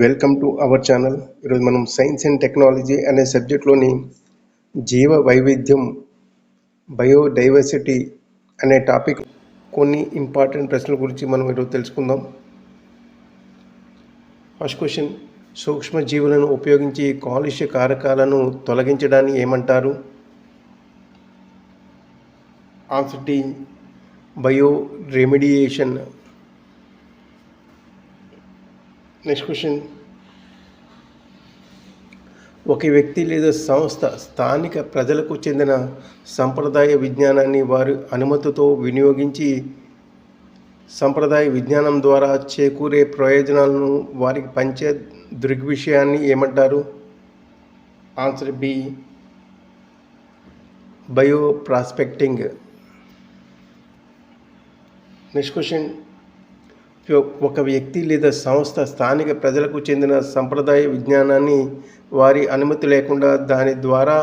Welcome to our channel ఈరోజు మనం science and technology అనే సబ్జెక్ట్లోని జీవ వైవిధ్యం బయోడైవర్సిటీ అనే టాపిక్ కొన్ని ఇంపార్టెంట్ ప్రశ్నల గురించి మనం ఈరోజు తెలుసుకుందాం. ఫస్ట్ క్వశ్చన్ సూక్ష్మజీవులను ఉపయోగించి కాలుష్య కారకాలను తొలగించడాన్ని ఏమంటారు? Answer D bioremediation next question ఒక వ్యక్తి లేదా సంస్థ స్థానిక ప్రజలకు చెందిన సంప్రదాయ విజ్ఞానాన్ని వారి అనుమతితో వినియోగించి సంప్రదాయ విజ్ఞానం ద్వారా చేకూరే ప్రయోజనాలను వారికి పంచే దృగ్విషయాన్ని ఏమంటారు? Answer B bioprospecting next question ఒక వ్యక్తి లేదా సంస్థ స్థానిక ప్రజలకు చెందిన సంప్రదాయ విజ్ఞానాన్ని వారి అనుమతి లేకుండా దాని ద్వారా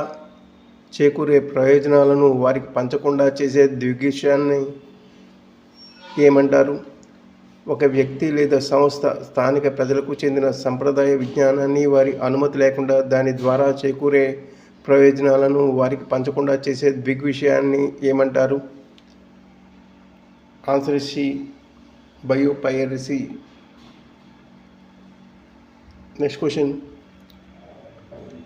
చేకూరే ప్రయోజనాలను వారికి పంచకుండా చేసే దిగ్విషయాన్ని ఏమంటారు? ఒక వ్యక్తి లేదా సంస్థ స్థానిక ప్రజలకు చెందిన సంప్రదాయ విజ్ఞానాన్ని వారి అనుమతి లేకుండా దాని ద్వారా చేకూరే ప్రయోజనాలను వారికి పంచకుండా చేసే దిగ్విషయాన్ని ఏమంటారు? Answer C biopiracy. Next question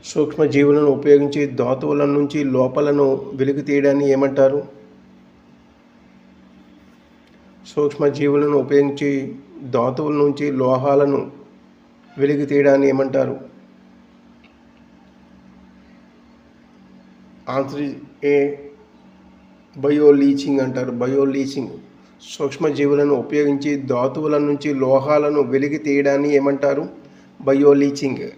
సూక్ష్మజీవులను ఉపయోగించి ధాతువుల నుంచి లోపలను వెలుగు తీయడాన్ని ఏమంటారు? సూక్ష్మజీవులను ఉపయోగించి ధాతువుల నుంచి లోహాలను వెలుగు తీయడాన్ని ఏమంటారు? ఆన్సర్ ఏ బయో లీచింగ్ అంటారు. బయో లీచింగ్ సూక్ష్మజీవులను ఉపయోగించి ధాతువుల నుంచి లోహాలను వెలికి తీయడాన్ని ఏమంటారు? బయోలీచింగ్.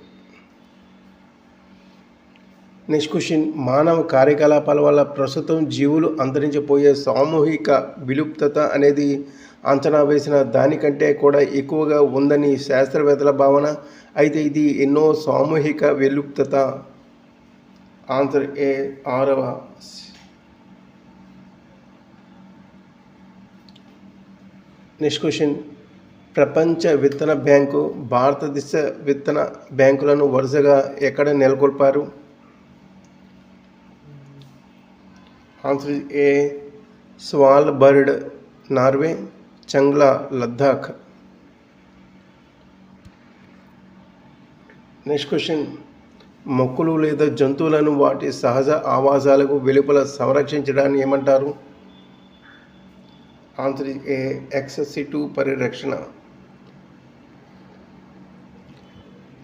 నెక్స్ట్ క్వశ్చన్ మానవ కార్యకలాపాల వల్ల ప్రస్తుతం జీవులు అంతరించిపోయే సామూహిక విలుప్తత అనేది అంచనా వేసిన దానికంటే కూడా ఎక్కువగా ఉందని శాస్త్రవేత్తల భావన. అయితే ఇది ఎన్నో సామూహిక విలుప్తత. ఆన్సర్ ఏ ఆరవ నెక్స్ట్ క్వశ్చన్ ప్రపంచ విత్తన బ్యాంకు భారతదేశ విత్తన బ్యాంకులను వరుసగా ఎక్కడ నెలకొల్పారు? Answer A Svalbard Norway Changla Ladakh next question మొక్కలు లేదా జంతువులను వాటి సహజ ఆవాసాలకు వెలుపల సంరక్షించడాన్ని ఏమంటారు? ఆన్సర్ ఏ ఎక్సెసిటివ్ పరిరక్షణ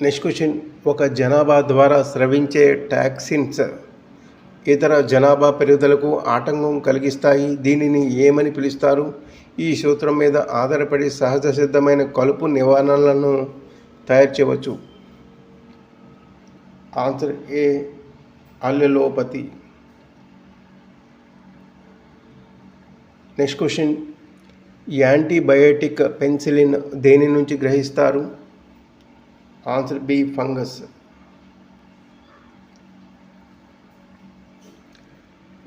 నెక్స్ట్ క్వశ్చన్ ఒక జనాభా ద్వారా స్రవించే టాక్సిన్స్ ఇతర జనాభా పెరుగుదలకు ఆటంకం కలిగిస్తాయి. దీనిని ఏమని పిలుస్తారు? ఈ సూత్రం మీద ఆధారపడి సహజ సిద్ధమైన కలుపు నివారణలను తయారు చేయవచ్చు. Answer A allelopathy next question antibiotic penicillin దేని నుంచి గ్రహిస్తారు? Answer B fungus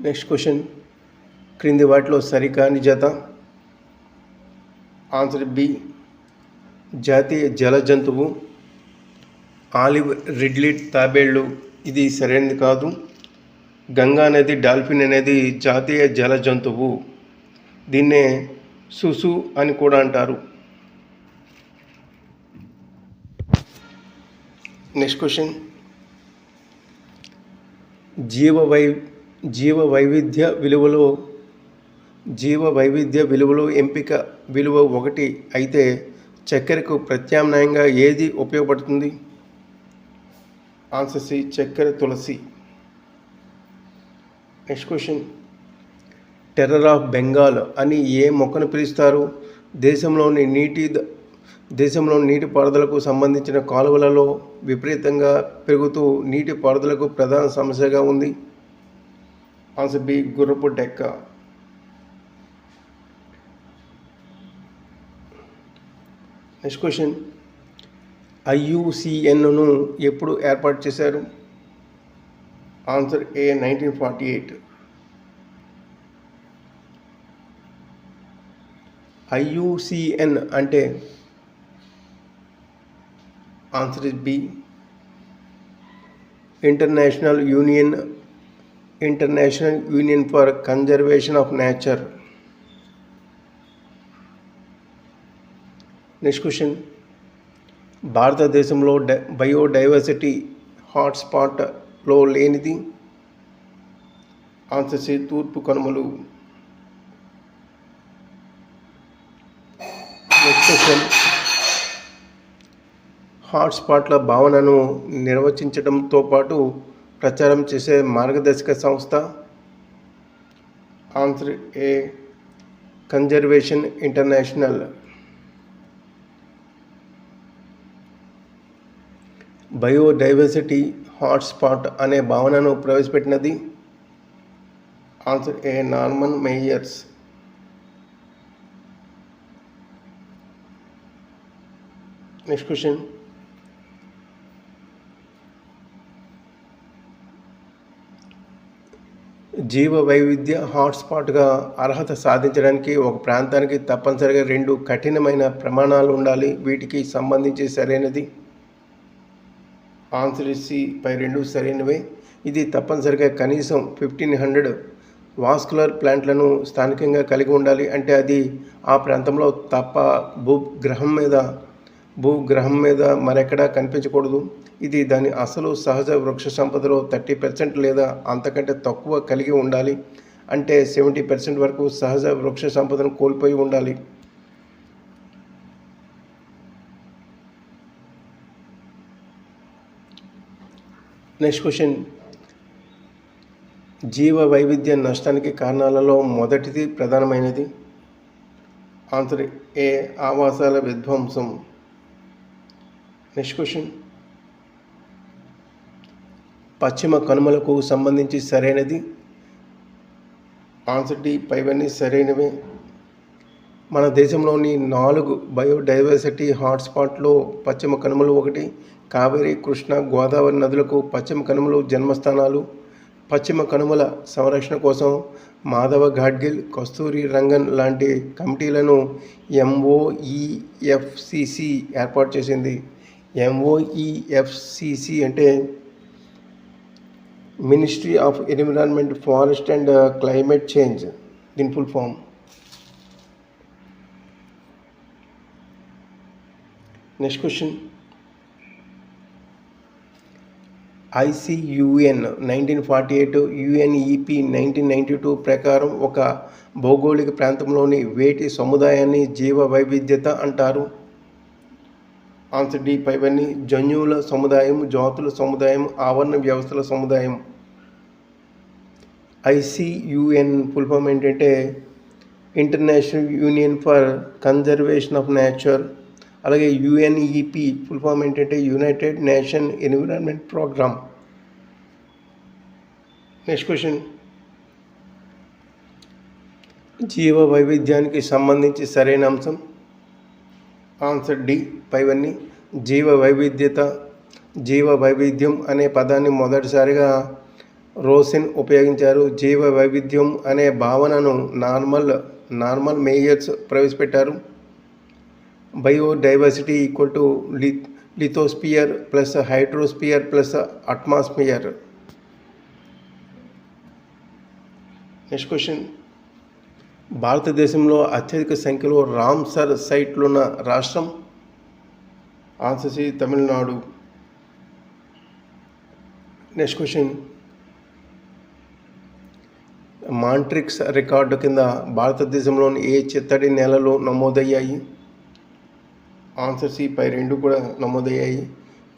next question క్రింది వాటిలో సరికాని జత. ఆన్సర్ బి జాతీయ జల జంతువు. ఆలివ్ రిడ్లిట్ తాబేళ్ళు ఇది సరైనది కాదు. గంగా నది డాల్ఫిన్ అనేది జాతీయ జల జంతువు. దీన్నే సుసు అని కూడా అంటారు. నెక్స్ట్ క్వశ్చన్ జీవ వై జీవ వైవిధ్య విలువలో జీవ వైవిధ్య విలువలో ఎంపిక విలువ ఒకటి అయితే చక్కెరకు ప్రత్యామ్నాయంగా ఏది ఉపయోగపడుతుంది? ఆన్సర్ సి చక్కెర తులసి. Next question terror of Bengal అని ఏ మొక్కను పిలుస్తారు? దేశంలోని నీటి దేశంలో నీటిపారుదలకు సంబంధించిన కాలువలలో విపరీతంగా పెరుగుతూ నీటిపారుదలకు ప్రధాన సమస్యగా ఉంది. ఆన్సర్ బి గుర్రపు డెక్క. Next question. ఐయుసిఎన్ను ఎప్పుడు ఏర్పాటు చేశారు? Answer A nineteen forty eight. IUCN అంటే answer is B international union international union for conservation of nature next question భారతదేశంలో డై బయోడైవర్సిటీ హాట్స్పాట్లో లేనిది. ఆన్సర్ తూర్పు కనుమలు. నెక్స్ట్ హాట్స్పాట్ల భావనను నిర్వచించడంతో పాటు ప్రచారం చేసే మార్గదర్శక సంస్థ. Answer A conservation international biodiversity hotspot అనే భావనను ప్రవేశపెట్టినది. Answer A Norman Myers next question జీవ వైవిధ్య హాట్స్పాట్గా అర్హత సాధించడానికి ఒక ప్రాంతానికి తప్పనిసరిగా రెండు కఠినమైన ప్రమాణాలు ఉండాలి. వీటికి సంబంధించి సరైనది? ఆన్సర్ ఇసి పై రెండు సరైనవే. ఇది తప్పనిసరిగా కనీసం ఫిఫ్టీన్ హండ్రెడ్ వాస్కులర్ ప్లాంట్లను స్థానికంగా కలిగి ఉండాలి. అంటే అది ఆ ప్రాంతంలో తప్ప భూగ్రహం మీద భూగ్రహం మీద మరెక్కడా కనిపించకూడదు. ఇది దాని అసలు సహజ వృక్ష సంపదలో థర్టీ పర్సెంట్ లేదా అంతకంటే తక్కువ కలిగి ఉండాలి. అంటే సెవెంటీ పర్సెంట్ వరకు సహజ వృక్ష సంపదను కోల్పోయి ఉండాలి. Next question. జీవ వైవిధ్య నష్టానికి కారణాలలో మొదటిది ప్రధానమైనది. Answer A. ఆవాసాల విధ్వంసం. నెక్స్ట్ క్వశ్చన్ పశ్చిమ కనుమలకు సంబంధించి సరైనది? ఆన్సర్ డి పైవన్నీ సరైనవే. మన దేశంలోని నాలుగు బయోడైవర్సిటీ హాట్స్పాట్లో పశ్చిమ కనుమలు ఒకటి కావేరి కృష్ణ గోదావరి నదులకు పశ్చిమ కనుమలు జన్మస్థానాలు. పశ్చిమ కనుమల సంరక్షణ కోసం మాధవ ఘాడ్గిల్ కస్తూరి రంగన్ లాంటి కమిటీలను ఎంఓఈఎఫ్సిసి ఏర్పాటు చేసింది. ఎంఓఈఎఫ్సిసి అంటే ministry of environment forest and climate change దీని full form next question ICUN nineteen forty eight UNEP nineteen ninety two ప్రకారం ఒక భౌగోళిక ప్రాంతంలోని వేటి సముదాయాన్ని జీవ వైవిధ్యత అంటారు? ఆన్సర్ డి పైవన్నీ జన్యువుల సముదాయం జాతుల సముదాయం ఆవరణ వ్యవస్థల సముదాయం ఐసియుఎన్ ఫుల్ ఫామ్ ఏంటంటే international union for conservation of nature అలాగే యుఎన్ఈపి ఫుల్ ఫామ్ ఏంటంటే united nation environment programme next question జీవ వైవిధ్యానికి సంబంధించి సరైన అంశం. Answer D. పైవన్నీ జీవ వైవిధ్యత జీవ వైవిధ్యం అనే పదాన్ని మొదటిసారిగా రోసిన్ ఉపయోగించారు. జీవ వైవిధ్యం అనే భావనను నార్మల్ నార్మల్ మేయర్స్ ప్రవేశపెట్టారు. బయోడైవర్సిటీ ఈక్వల్ టు లి lithosphere plus hydrosphere plus atmosphere. Next question. భారతదేశంలో అత్యధిక సంఖ్యలో రామ్సర్ సైట్లున్న రాష్ట్రం answer C Tamil Nadu. Next question Montreux record కింద భారతదేశంలోని ఏ చిత్తడి నెలలు నమోదయ్యాయి? ఆన్సర్ సి పై రెండు కూడా నమోదయ్యాయి.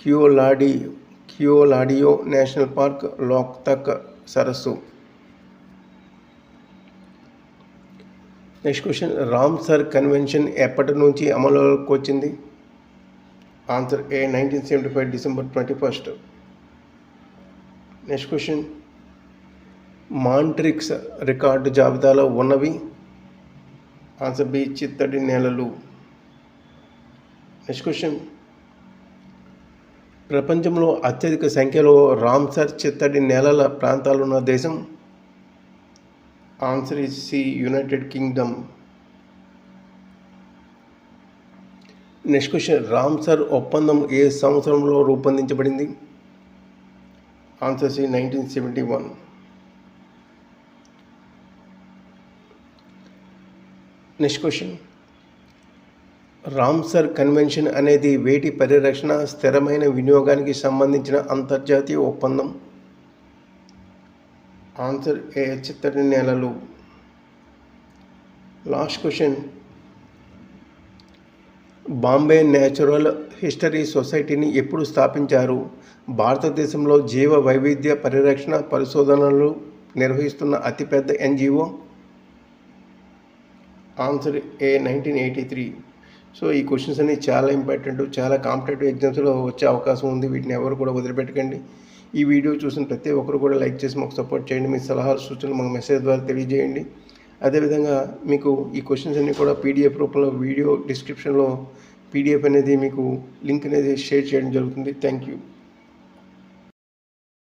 క్యూలాడి క్యూలాడియో నేషనల్ పార్క్ లోక్తక్ సరస్సు. నెక్స్ట్ క్వశ్చన్ రామ్సర్ కన్వెన్షన్ ఎప్పటి నుంచి అమలులోకి వచ్చింది? Answer A nineteen seventy five December twenty first next question Montreux record జాబితాలో ఉన్నవి? ఆన్సర్ బి చిత్తడి నేలలు. నెక్స్ట్ క్వశ్చన్ ప్రపంచంలో అత్యధిక సంఖ్యలో రామ్సర్ చిత్తడి నేలల ప్రాంతాలున్న దేశం? Answer is C United Kingdom next question Ramsar ఒప్పందం ఏ సంవత్సరంలో రూపొందించబడింది? Answer C nineteen seventy one next question Ramsar convention అనేది వేటి పరిరక్షణ స్థిరమైన వినియోగానికి సంబంధించిన అంతర్జాతీయ ఒప్పందం? ఆన్సర్ ఏ చిత్తడి నేలలు? Last question. Bombay natural history సొసైటీని ఎప్పుడు స్థాపించారు? భారతదేశంలో జీవ వైవిధ్య పరిరక్షణ పరిశోధనలు నిర్వహిస్తున్న అతిపెద్ద NGO? Answer A nineteen eighty three. So ఈ క్వశ్చన్స్ అన్ని చాలా ఇంపార్టెంట్ చాలా కాంపిటేటివ్ ఎగ్జామ్స్లో వచ్చే అవకాశం ఉంది. వీటిని ఎవరు కూడా వదిలిపెట్టకండి. ఈ వీడియో చూసిన ప్రతి ఒక్కరు కూడా లైక్ చేసి మాకు సపోర్ట్ చేయండి. మీ సలహాలు సూచనలు మాకు మెసేజ్ ద్వారా తెలియజేయండి. అదేవిధంగా మీకు ఈ క్వశ్చన్స్ అన్నీ కూడా పీడిఎఫ్ రూపంలో వీడియో డిస్క్రిప్షన్లో పీడిఎఫ్ అనేది మీకు లింక్ అనేది షేర్ చేయడం జరుగుతుంది. Thank you